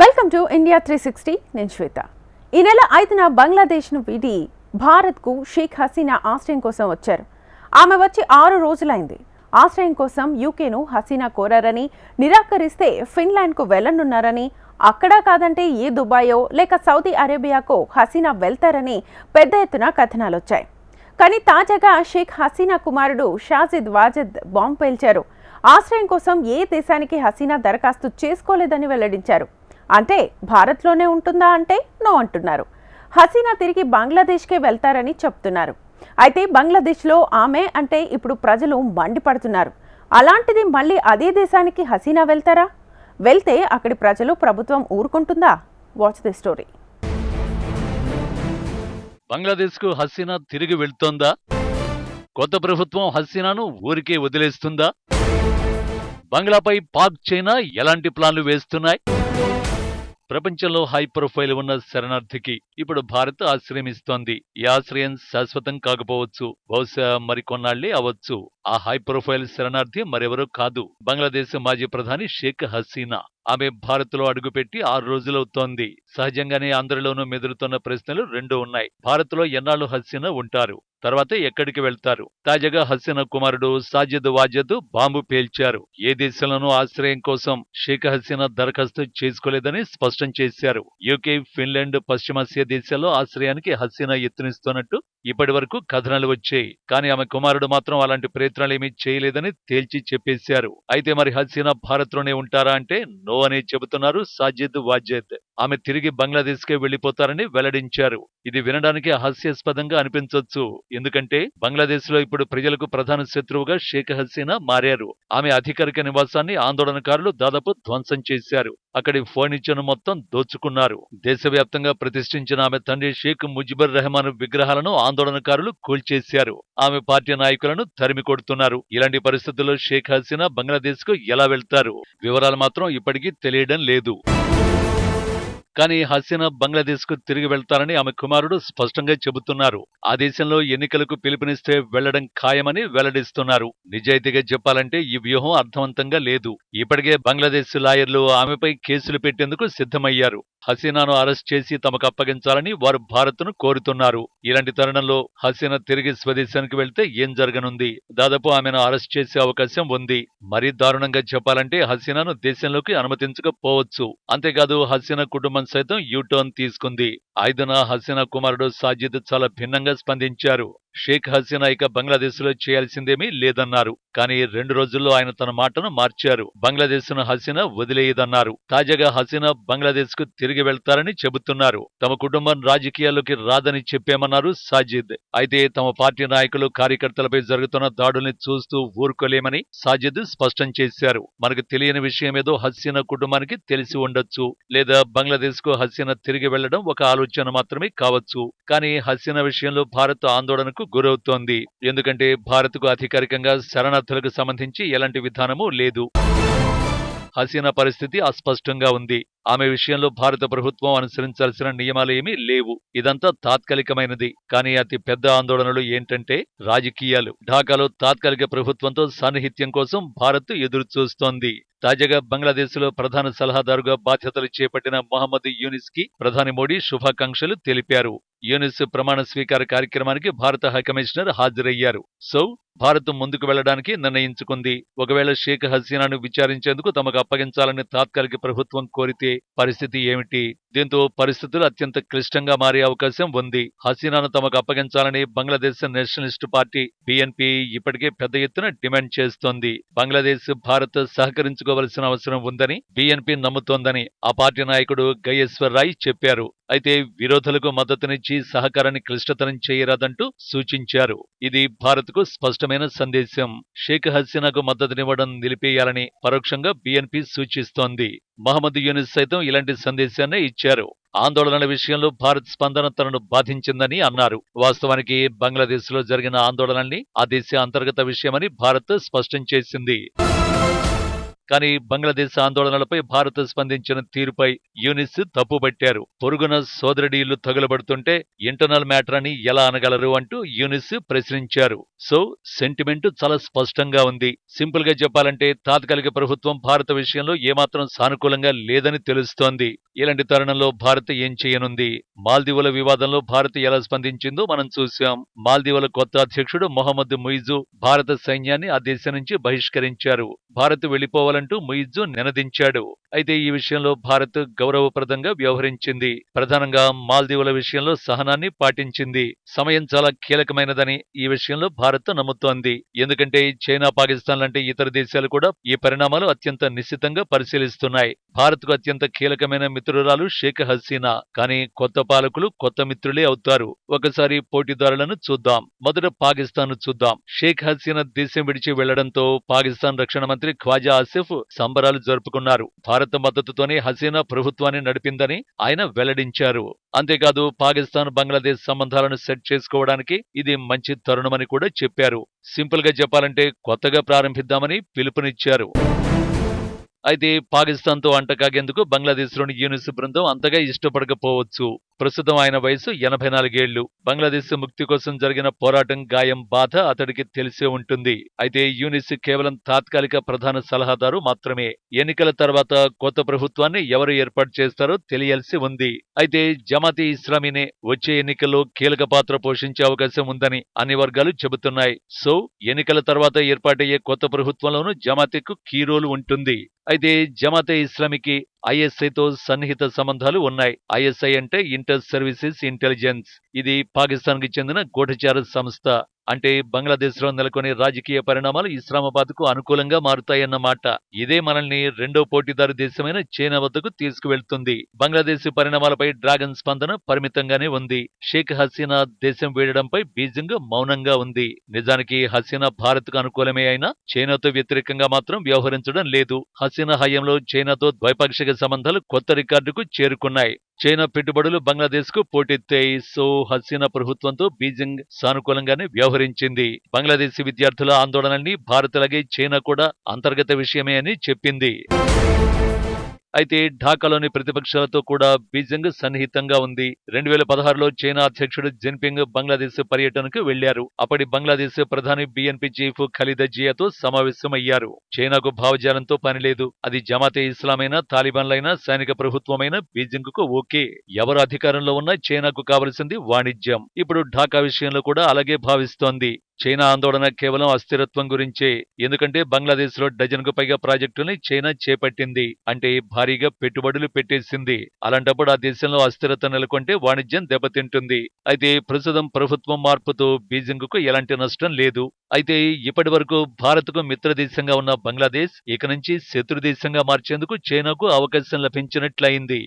Welcome to India three sixty నేను శ్వేత. ఈ నెల ఐదున బంగ్లాదేశ్ను వీడి భారత్కు షేక్ హసీనా ఆశ్రయం కోసం వచ్చారు. ఆమె వచ్చి ఆరు రోజులైంది. ఆశ్రయం కోసం యూకేను హసీనా కోరారని నిరాకరిస్తే ఫిన్లాండ్కు వెళ్ళనున్నారని అక్కడా కాదంటే ఏ దుబాయో లేక సౌదీ అరేబియాకో హసీనా వెళ్తారని పెద్ద ఎత్తున కథనాలొచ్చాయి. కానీ తాజాగా షేక్ హసీనా కుమారుడు షాజిద్ వాజిద్ బాంబు పేల్చారు. ఆశ్రయం కోసం ఏ దేశానికి హసీనా దరఖాస్తు చేసుకోలేదని వెల్లడించారు. అంటే భారత్లోనే ఉంటుందా అంటే నో అంటున్నారు. హసీనా తిరిగి బంగ్లాదేశ్కే వెళ్తారని చెప్తున్నారు. అయితే బంగ్లాదేశ్లో ఆమె అంటే ఇప్పుడు ప్రజలు మండిపడుతున్నారు. అలాంటిది మళ్ళీ అదే దేశానికి హసీనా వెళ్తారా? వెళ్తే అక్కడి ప్రజలు ప్రభుత్వం ఊరుకుంటుందా? వాచ్ ది స్టోరీ బంగ్లాదేశ్కు హసీనా తిరిగి వెళ్తోందా? కొత్త ప్రభుత్వం హసీనాను ఊరికే వదిలేస్తుందా? బంగ్లాపై పాక్ చైనా ఎలాంటి ప్లాన్లు వేస్తున్నాయి? ప్రపంచంలో హై ప్రొఫైల్ ఉన్న శరణార్థికి ఇప్పుడు భారత్ ఆశ్రయం ఇస్తోంది ఈ ఆశ్రయం శాశ్వతం కాకపోవచ్చు బహుశా మరికొన్నాళ్ళే అవచ్చు ఆ హై ప్రొఫైల్ శరణార్థి మరెవరూ కాదు. బంగ్లాదేశ్ మాజీ ప్రధాని షేక్ హసీనా. ఆమె భారత్లో అడుగుపెట్టి ఆరు రోజులవుతోంది సహజంగానే అందరిలోనూ మెదులుతున్న ప్రశ్నలు రెండు ఉన్నాయి. భారత్లో ఎన్నాళ్ళు హసీనా ఉంటారు? తర్వాత ఎక్కడికి వెళ్తారు? తాజాగా హసీనా కుమారుడు సాజిద్ వాజద్ బాంబు పేల్చారు. ఏ దేశంలోనూ ఆశ్రయం కోసం షేక్ హసీనా దరఖాస్తు చేసుకోలేదని స్పష్టం చేశారు. యూకే ఫిన్లాండ్ పశ్చిమాసియా దేశాల్లో ఆశ్రయానికి హసీనా యత్నిస్తున్నట్టు ఇప్పటి వరకు కథనాలు వచ్చాయి. కానీ ఆమె కుమారుడు మాత్రం అలాంటి ప్రయత్నం ప్రయత్నాలేమీ చేయలేదని తేల్చి చెప్పేశారు. అయితే మరి హసీనా భారత్లోనే ఉంటారా అంటే నో అనే చెబుతున్నారు సాజిద్ వాజేద్. ఆమె తిరిగి బంగ్లాదేశ్కే వెళ్ళిపోతారని వెల్లడించారు. ఇది వినడానికి హాస్యాస్పదంగా అనిపించవచ్చు ఎందుకంటే బంగ్లాదేశ్లో ఇప్పుడు ప్రజలకు ప్రధాన శత్రువుగా షేక్ హసీనా మారారు. ఆమె అధికారిక నివాసాన్ని ఆందోళనకారులు దాదాపు ధ్వంసం చేశారు. అక్కడి ఫర్నిచర్ను మొత్తం దోచుకున్నారు. దేశవ్యాప్తంగా ప్రతిష్ఠించిన ఆమె తండ్రి షేక్ ముజిబుర్ రెహమాన్ విగ్రహాలను ఆందోళనకారులు కూల్చేశారు. ఆమె పార్టీ నాయకులను తరిమి కొడుతున్నారు. ఇలాంటి పరిస్థితుల్లో షేక్ హసీనా బంగ్లాదేశ్కు ఎలా వెళ్తారు? వివరాలు మాత్రం ఇప్పటికీ తెలియడం లేదు. కానీ హసీనా బంగ్లాదేశ్కు తిరిగి వెళ్తారని ఆమె కుమారుడు స్పష్టంగా చెబుతున్నారు. ఆ దేశంలో ఎన్నికలకు పిలుపునిస్తే వెళ్ళడం ఖాయమని వెల్లడిస్తున్నారు. నిజాయితీగా చెప్పాలంటే ఈ వ్యూహం అర్థవంతంగా లేదు. ఇప్పటికే బంగ్లాదేశ్ లాయర్లు ఆమెపై కేసులు పెట్టేందుకు సిద్ధమయ్యారు. హసీనాను అరెస్ట్ చేసి తమకు అప్పగించాలని వారు భారత్ను కోరుతున్నారు. ఇలాంటి తరుణంలో హసీనా తిరిగి స్వదేశానికి వెళ్తే ఏం జరగనుంది? దాదాపు ఆమెను అరెస్ట్ చేసే అవకాశం ఉంది. మరీ దారుణంగా చెప్పాలంటే హసీనాను దేశంలోకి అనుమతించకపోవచ్చు. అంతేకాదు హసీనా కుటుంబం సైతం యూటర్న్ తీసుకుంది. ఐదున హసీనా కుమారుడు సాజిద్ చాలా భిన్నంగా స్పందించారు. షేక్ హసీనా ఇక బంగ్లాదేశ్లో చేయాల్సిందేమీ లేదన్నారు. కానీ రెండు రోజుల్లో ఆయన తన మాటను మార్చారు. బంగ్లాదేశ్ను హసీనా వదిలేయదన్నారు. తాజాగా హసీనా బంగ్లాదేశ్కు తిరిగి వెళ్తారని చెబుతున్నారు. తమ కుటుంబం రాజకీయాల్లోకి రాదని చెప్పామన్నారు సాజిద్. అయితే తమ పార్టీ నాయకులు కార్యకర్తలపై జరుగుతున్న దాడుల్ని చూస్తూ ఊరుకోలేమని సాజిద్ స్పష్టం చేశారు. మనకు తెలియని విషయమేదో హసీనా కుటుంబానికి తెలిసి ఉండొచ్చు. లేదా బంగ్లాదేశ్కు హసీనా తిరిగి వెళ్ళడం ఒక ఆలోచన మాత్రమే కావచ్చు. కానీ హసీనా విషయంలో భారత్ ఆందోళనకు గురవుతోంది. ఎందుకంటే భారత్కు అధికారికంగా శరణార్థులకు సంబంధించి ఎలాంటి విధానమూ లేదు. హసీనా పరిస్థితి అస్పష్టంగా ఉంది. ఆమె విషయంలో భారత ప్రభుత్వం అనుసరించాల్సిన నియమాలు ఏమీ లేవు. ఇదంతా తాత్కాలికమైనది. కానీ అతి పెద్ద ఆందోళనలు ఏంటంటే రాజకీయాలు. ఢాకాలో తాత్కాలిక ప్రభుత్వంతో సాన్నిహిత్యం కోసం భారత్ ఎదురుచూస్తోంది. తాజాగా బంగ్లాదేశ్లో ప్రధాన సలహాదారుగా బాధ్యతలు చేపట్టిన మొహమ్మద్ యూనిస్కి ప్రధాని మోడీ శుభాకాంక్షలు తెలిపారు. యూనిస్ ప్రమాణ స్వీకార కార్యక్రమానికి భారత హైకమిషనర్ హాజరయ్యారు. సో భారత్ ముందుకు వెళ్ళడానికి నిర్ణయించుకుంది. ఒకవేళ షేక్ హసీనాను విచారించేందుకు తమకు అప్పగించాలని తాత్కాలిక ప్రభుత్వం కోరితే పరిస్థితి ఏమిటి? దీంతో పరిస్థితులు అత్యంత క్లిష్టంగా మారే అవకాశం ఉంది. హసీనాను తమకు అప్పగించాలని బంగ్లాదేశ్ నేషనలిస్ట్ పార్టీ బిఎన్పి ఇప్పటికే పెద్ద ఎత్తున డిమాండ్ చేస్తోంది. బంగ్లాదేశ్ భారత్ సహకరించుకోవలసిన అవసరం ఉందని బిఎన్పి నమ్ముతోందని ఆ పార్టీ నాయకుడు గయేశ్వర్ రాయ్ చెప్పారు. అయితే విరోధులకు మద్దతునిచ్చి సహకారాన్ని క్లిష్టతరం చేయరాదంటూ సూచించారు. ఇది భారత్కు స్పష్టమైన సందేశం. షేక్ హసీనాకు మద్దతునివ్వడం నిలిపేయాలని పరోక్షంగా బిఎన్పి సూచిస్తోంది. మహమ్మద్ యూనిస్ సైతం ఇలాంటి సందేశాన్నే ఇచ్చారు. ఆందోళనల విషయంలో భారత్ స్పందన తనను బాధించిందని అన్నారు. వాస్తవానికి బంగ్లాదేశ్లో జరిగిన ఆందోళనల్ని ఆ దేశ అంతర్గత విషయమని భారత్ స్పష్టం చేసింది. కానీ బంగ్లాదేశ్ ఆందోళనలపై భారత్ స్పందించిన తీరుపై యూనిస్ తప్పుబట్టారు. పొరుగున సోదరుడీళ్ళు తగులబడుతుంటే ఇంటర్నల్ మ్యాటర్ అని ఎలా అనగలరు అంటూ యూనిస్ ప్రశ్నించారు. సో సెంటిమెంట్ చాలా స్పష్టంగా ఉంది. సింపుల్గా చెప్పాలంటే తాత్కాలిక ప్రభుత్వం భారత విషయంలో ఏమాత్రం సానుకూలంగా లేదని తెలుస్తోంది. ఇలాంటి తరుణంలో భారత్ ఏం చేయనుంది? మాల్దీవుల వివాదంలో భారత్ ఎలా స్పందించిందో మనం చూశాం. మాల్దీవుల కొత్త అధ్యక్షుడు మొహమ్మద్ ముయిజు భారత సైన్యాన్ని ఆ దేశం నుంచి బహిష్కరించారు. భారత్ వెళ్ళిపోవాలంటూ ముయిజు నినదించాడు. అయితే ఈ విషయంలో భారత్ గౌరవప్రదంగా వ్యవహరించింది. ప్రధానంగా మాల్దీవుల విషయంలో సహనాన్ని పాటించింది. సమయం చాలా కీలకమైనదని ఈ విషయంలో భారత్ నమ్ముతోంది. ఎందుకంటే చైనా పాకిస్తాన్ లాంటి ఇతర దేశాలు కూడా ఈ పరిణామాలు అత్యంత నిశ్చితంగా పరిశీలిస్తున్నాయి. భారత్కు అత్యంత కీలకమైన మిత్రురాలు షేక్ హసీనా. కానీ కొత్త పాలకులు కొత్త మిత్రులే అవుతారు. ఒకసారి పోటీదారులను చూద్దాం. మొదట పాకిస్తాన్ చూద్దాం. షేక్ హసీనా దేశం విడిచి వెళ్ళడంతో పాకిస్తాన్ రక్షణ మంత్రి ఖ్వాజా ఆసిఫ్ సంబరాలు జరుపుకున్నారు. భారత మద్దతుతోనే హసీనా ప్రభుత్వాన్ని నడిపిందని ఆయన వెల్లడించారు. అంతేకాదు పాకిస్తాన్ బంగ్లాదేశ్ సంబంధాలను సెట్ చేసుకోవడానికి ఇది మంచి తరుణమని కూడా చెప్పారు. సింపుల్గా చెప్పాలంటే కొత్తగా ప్రారంభిద్దామని పిలుపునిచ్చారు. అయితే పాకిస్తాన్తో అంటకాగేందుకు బంగ్లాదేశ్లోని యూనిస్ బృందం అంతగా ఇష్టపడకపోవచ్చు. ప్రస్తుతం ఆయన వయసు ఎనభై నాలుగేళ్ళు. బంగ్లాదేశ్ ముక్తి కోసం జరిగిన పోరాటం గాయం బాధ అతడికి తెలిసే ఉంటుంది. అయితే యూనిస్ కేవలం తాత్కాలిక ప్రధాన సలహాదారు మాత్రమే. ఎన్నికల తర్వాత కొత్త ప్రభుత్వాన్ని ఎవరు ఏర్పాటు చేస్తారో తెలియాల్సి ఉంది. అయితే జమాతే ఇస్లామీనే వచ్చే ఎన్నికల్లో కీలక పాత్ర పోషించే అవకాశం ఉందని అన్ని వర్గాలు చెబుతున్నాయి. సో ఎన్నికల తర్వాత ఏర్పాటయ్యే కొత్త ప్రభుత్వంలోనూ జమాతేకు కీ రోల్ ఉంటుంది. అయితే జమాతే ఇస్లామీకి ఐఎస్ఐతో సన్నిహిత సంబంధాలు ఉన్నాయి. ఐఎస్ఐ అంటే ఇంటర్ సర్వీసెస్ ఇంటెలిజెన్స్. ఇది పాకిస్తాన్కి చెందిన గూఢచార సంస్థ. అంటే బంగ్లాదేశ్లో నెలకొని రాజకీయ పరిణామాలు ఇస్లామాబాద్కు అనుకూలంగా మారుతాయన్నమాట. ఇదే మనల్ని రెండో పోటీదారు దేశమైన చైనా వద్దకు తీసుకువెళ్తుంది. బంగ్లాదేశ్ పరిణామాలపై డ్రాగన్ స్పందన పరిమితంగానే ఉంది. షేక్ హసీనా దేశం వీడడంపై బీజింగ్ మౌనంగా ఉంది. నిజానికి హసీనా భారత్కు అనుకూలమే అయినా చైనాతో వ్యతిరేకంగా మాత్రం వ్యవహరించడం లేదు. హసీనా హయాంలో చైనాతో ద్వైపాక్షిక సంబంధాలు కొత్త రికార్డుకు చేరుకున్నాయి. చైనా పెట్టుబడులు బంగ్లాదేశ్కు పోటెత్తాయి సో హసీనా ప్రభుత్వంతో బీజింగ్ సానుకూలంగానే వ్యవహరించింది. బంగ్లాదేశ్ విద్యార్థుల ఆందోళనల్ని భారత్ అలాగే చైనా కూడా అంతర్గత విషయమే అని చెప్పింది. అయితే ఢాకాలోని ప్రతిపక్షాలతో కూడా బీజింగ్ సన్నిహితంగా ఉంది. రెండు వేల పదహారులో చైనా అధ్యక్షుడు జిన్పింగ్ బంగ్లాదేశ్ పర్యటనకు వెళ్ళారు అప్పటి బంగ్లాదేశ్ ప్రధాని బిఎన్పి చీఫ్ ఖలీదా జియాతో సమావేశమయ్యారు. చైనాకు భావజాలంతో పనిలేదు అది జమాతే ఇస్లామైనా తాలిబాన్లైనా సైనిక ప్రభుత్వమైనా బీజింగ్కు ఓకే. ఎవరు అధికారంలో ఉన్నా చైనాకు కావలసింది వాణిజ్యం. ఇప్పుడు ఢాకా విషయంలో కూడా అలాగే భావిస్తోంది. చైనా ఆందోళన కేవలం అస్థిరత్వం గురించే. ఎందుకంటే బంగ్లాదేశ్లో డజన్కు పైగా ప్రాజెక్టుల్ని చైనా చేపట్టింది. అంటే భారీగా పెట్టుబడులు పెట్టేసింది. అలాంటప్పుడు ఆ దేశంలో అస్థిరత నెలకొంటే వాణిజ్యం దెబ్బతింటుంది. అయితే ప్రస్తుతం ప్రభుత్వం మార్పుతో బీజింగ్కు ఎలాంటి నష్టం లేదు. అయితే ఇప్పటి వరకు మిత్రదేశంగా ఉన్న బంగ్లాదేశ్ ఇక నుంచి శత్రు దేశంగా మార్చేందుకు చైనాకు అవకాశం లభించినట్లయింది.